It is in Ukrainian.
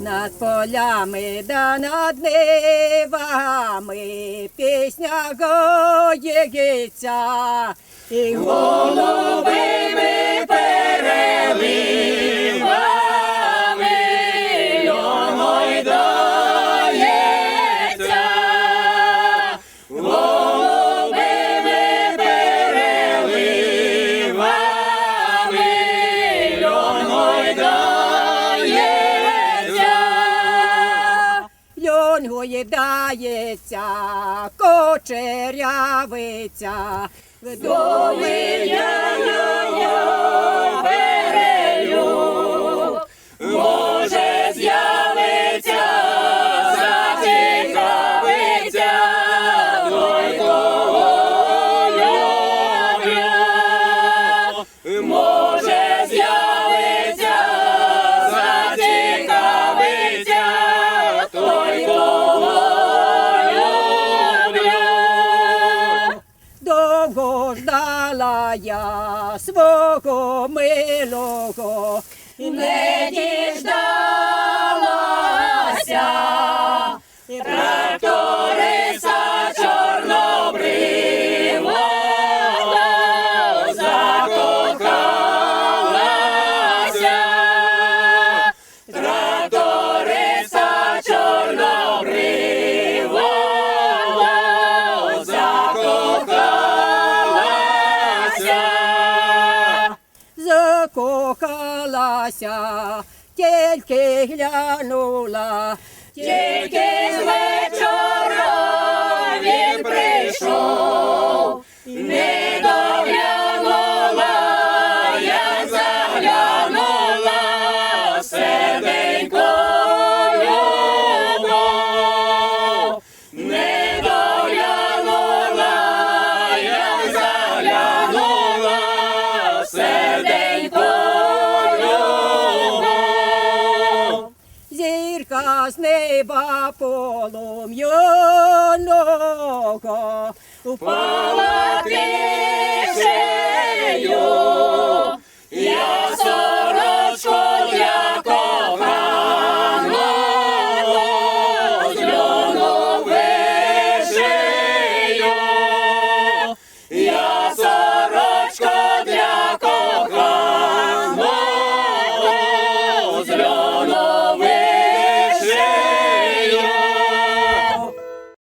Над полями да над нивами пісня гоїться, і голубими Льон гоїдається, кочерявиця, вдови я перелю, я свого милого, не діждалася. Закохалася, тільки глянула, тільки з з неба полум'яного упала тише